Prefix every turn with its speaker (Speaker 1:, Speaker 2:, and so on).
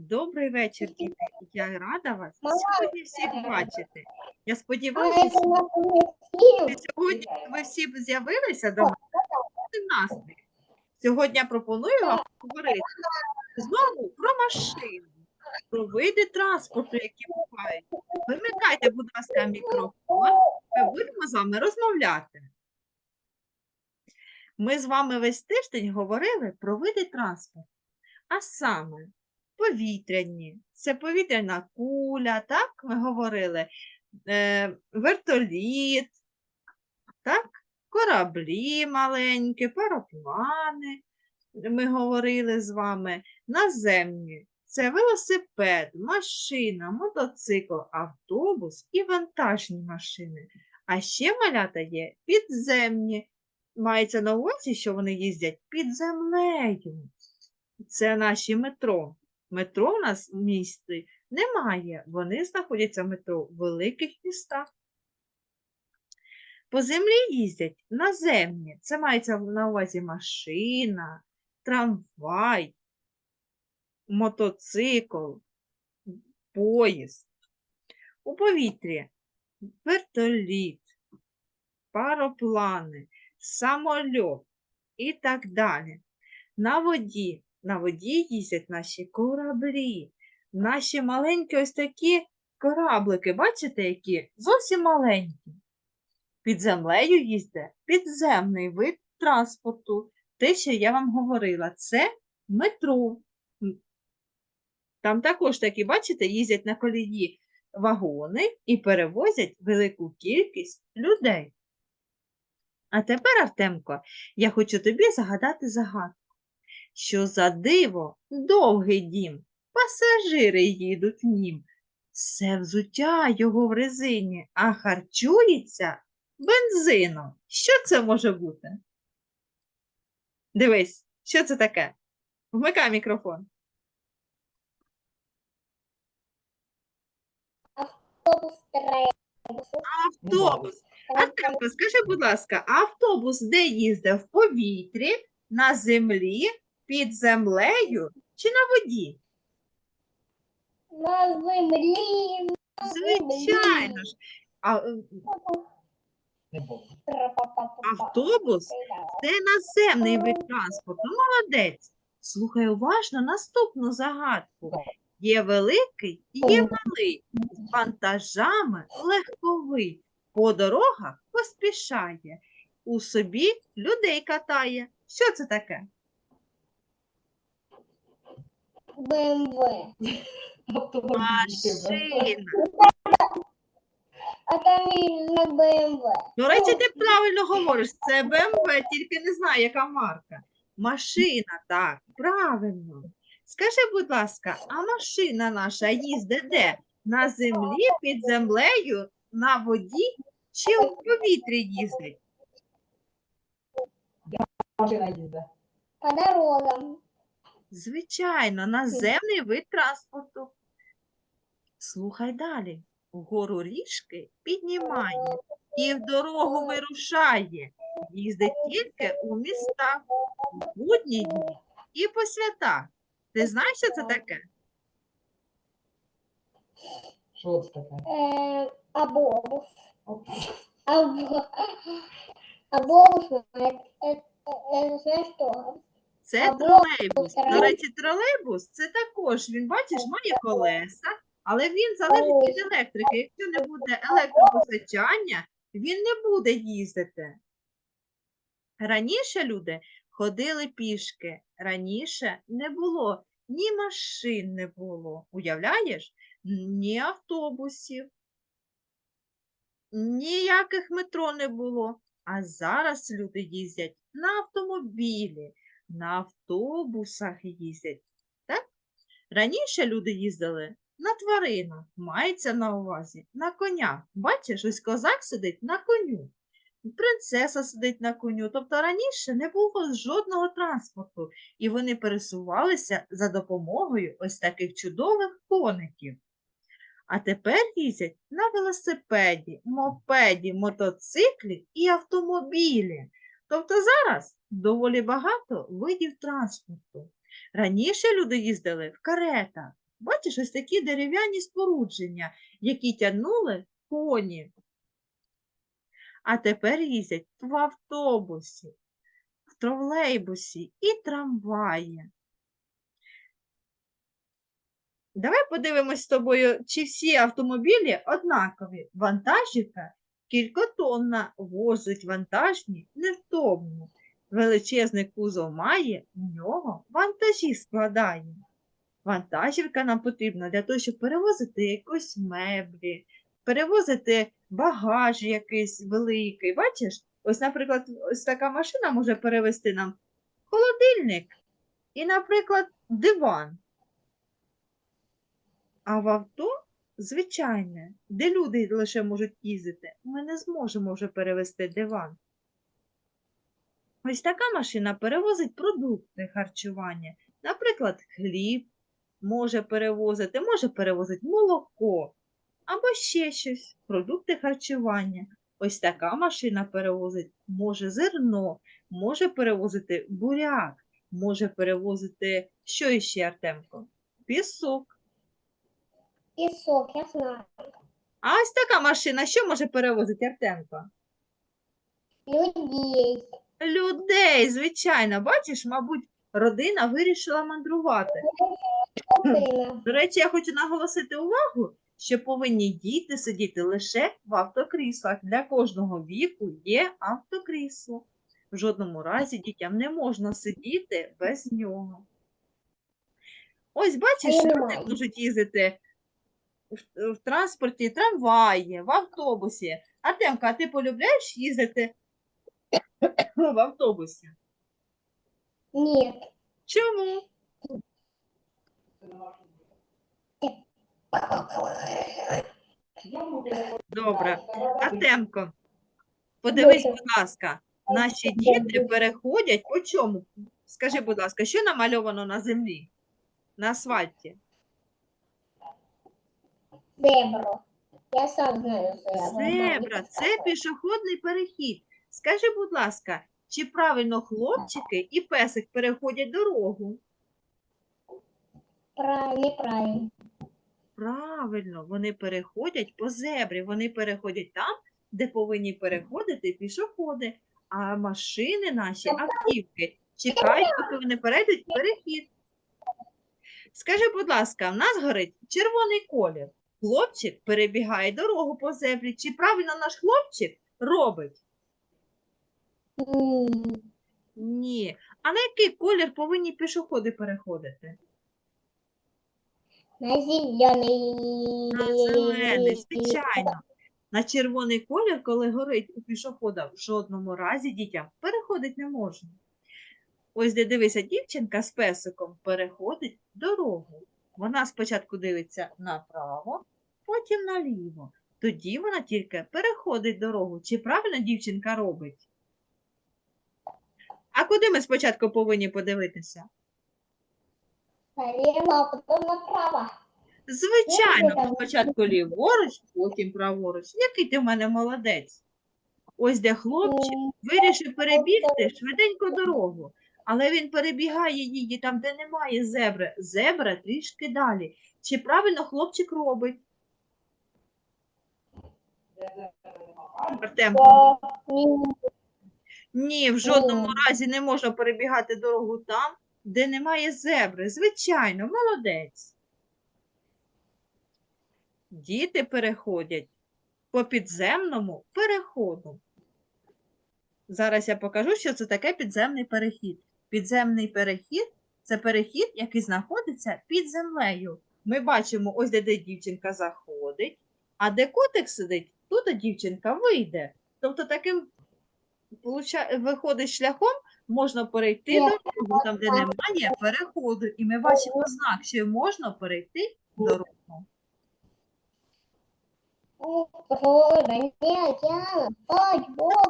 Speaker 1: Добрий вечір, діти. Я рада вас сьогодні всіх бачити. Я сподіваюся, що сьогодні ви всі з'явилися до мене. Настрій. Сьогодні я пропоную вам поговорити знову про машини, про види транспорту, які бувають. Вимикайте, будь ласка, мікрофон. Ми будемо з вами розмовляти. Ми з вами весь тиждень говорили про види транспорту, а саме повітряні, це повітряна куля, так ми говорили, е, вертоліт, так, кораблі маленькі, пароплани. Ми говорили з вами наземні. Це велосипед, машина, мотоцикл, автобус і вантажні машини. А ще малята є підземні. Мається на увазі, що вони їздять під землею. Це наші метро. Метро в нас в місті немає. Вони знаходяться в метро в великих містах. По землі їздять наземні. Це мається на увазі машина, трамвай, мотоцикл, поїзд. У повітрі вертоліт, пароплани, самольот і так далі. На воді, на воді їздять наші кораблі, наші маленькі ось такі кораблики, бачите, які зовсім маленькі. Під землею їздить підземний вид транспорту. Те, що я вам говорила, це метро. Там також такі, бачите, їздять на колії вагони і перевозять велику кількість людей. А тепер, Артемко, я хочу тобі загадати загадку, що за диво довгий дім, пасажири їдуть в нім. Все взуття його в резині, а харчується бензином. Що це може бути? Дивись, що це таке? Вмикай мікрофон.
Speaker 2: Автобус.
Speaker 1: Автобус. Артемко, скажи, будь ласка, автобус де їздив? В повітрі, на землі, під землею чи на воді?
Speaker 2: На землі. на
Speaker 1: Звичайно ж. А, е, автобус це наземний вид транспорту. Молодець. Слухай уважно наступну загадку. Є великий і є малий. З вантажами легковий. По дорогах поспішає. У собі людей катає. Що це таке?
Speaker 2: БМВ.
Speaker 1: Машина.
Speaker 2: Автомобільна БМВ.
Speaker 1: До речі, ти правильно говориш, це БМВ, тільки не знаю, яка марка. Машина, так, правильно. Скажи, будь ласка, а машина наша їздить де? На землі, під землею, на воді чи у повітрі їздить?
Speaker 3: Машина їздить.
Speaker 2: По дорогам.
Speaker 1: Звичайно, наземний вид транспорту. Слухай далі. Вгору ріжки піднімає і в дорогу вирушає. Їздить тільки у містах, в будні дні і по святах. Ти знаєш, що це таке?
Speaker 3: Що це таке?
Speaker 2: Е, Абобус. Абобус. Е, е, е, Знаєш що?
Speaker 1: Це тролейбус. До речі, тролейбус це також, він, бачиш, має колеса, але він залежить від електрики. Якщо не буде електропостачання, він не буде їздити. Раніше люди ходили пішки. Раніше не було ні машин не було. Уявляєш? Ні автобусів, ніяких метро не було. А зараз люди їздять на автомобілі, на автобусах їздять. Так? Раніше люди їздили на тваринах, мається на увазі, на конях. Бачиш, ось козак сидить на коню, принцеса сидить на коню. Тобто раніше не було жодного транспорту, і вони пересувалися за допомогою ось таких чудових коників. А тепер їздять на велосипеді, мопеді, мотоциклі і автомобілі. Тобто зараз доволі багато видів транспорту. Раніше люди їздили в каретах, Бачиш, ось такі дерев'яні спорудження, які тягнули коні. А тепер їздять в автобусі, в тролейбусі і трамваї. Давай подивимось з тобою, чи всі автомобілі однакові. Вантажівка кількотонна, возить вантажні невтомно. Величезний кузов має, в нього вантажі складає. Вантажівка нам потрібна для того, щоб перевозити якось меблі, перевозити багаж якийсь великий. Бачиш? Ось, наприклад, ось така машина може перевезти нам холодильник і, наприклад, диван. А в авто звичайне, де люди лише можуть їздити, ми не зможемо вже перевезти диван. Ось така машина перевозить продукти харчування. Наприклад, хліб може перевозити, може перевозити молоко або ще щось, продукти харчування. Ось така машина перевозить може зерно, може перевозити буряк, може перевозити що іще, Артемко? Пісок.
Speaker 2: Песок, я знаю.
Speaker 1: А ось така машина що може перевозити Артемко?
Speaker 2: Людей.
Speaker 1: Людей, звичайно, бачиш, мабуть, родина вирішила мандрувати. До речі, я хочу наголосити увагу, що повинні діти сидіти лише в автокріслах. Для кожного віку є автокрісло. В жодному разі дітям не можна сидіти без нього. Ось бачиш,
Speaker 2: не
Speaker 1: люди можуть їздити в, в транспорті, трамваї, в автобусі. Артемка, а ти полюбляєш їздити в автобусі?
Speaker 2: Нет.
Speaker 1: Чому? Добре. Артемко, подивись, будь ласка, наші діти переходять по чому? Скажи, будь ласка, що намальовано на землі? На асфальті?
Speaker 2: Зебру. Я сам знаю зебру.
Speaker 1: Зебра, це пішохідний перехід. Скажи, будь ласка, чи правильно хлопчики і песик переходять дорогу?
Speaker 2: Правильно, неправильно.
Speaker 1: Правильно, вони переходять по зебрі, вони переходять там, де повинні переходити пішоходи, а машини наші, автівки, чекають, поки вони перейдуть перехід. Скажи, будь ласка, в нас горить червоний колір. Хлопчик перебігає дорогу по зебрі. Чи правильно наш хлопчик робить? Ні. А на який колір повинні пішоходи переходити?
Speaker 2: На зеленый.
Speaker 1: На зелений, звичайно. На червоний колір, коли горить у пішохода, в жодному разі дітям переходить не можна. Ось де дивися, дівчинка з песиком переходить дорогу. Вона спочатку дивиться направо, потім наліво. Тоді вона тільки переходить дорогу. Чи правильно дівчинка робить? А куди ми спочатку повинні подивитися?
Speaker 2: Налево, а потом направо.
Speaker 1: Звичайно, спочатку ліворуч, потім праворуч. Який ти в мене молодець? Ось де хлопчик вирішив перебігти швиденько дорогу, але він перебігає її там, де немає зебри. Зебра трішки далі. Чи правильно хлопчик робить? Артем,
Speaker 2: да, м,
Speaker 1: ні, в жодному
Speaker 2: Ні.
Speaker 1: разі не можна перебігати дорогу там, де немає зебри. Звичайно, молодець. Діти переходять по підземному переходу. Зараз я покажу, що це таке підземний перехід. Підземний перехід це перехід, який знаходиться під землею. Ми бачимо, ось де, де дівчинка заходить, а де котик сидить, тут дівчинка вийде. Тобто таким виходить шляхом, можна перейти
Speaker 2: до
Speaker 1: дорогу, там, де немає переходу. І ми бачимо знак, що можна перейти
Speaker 2: до руху. нет, я, ой, бог,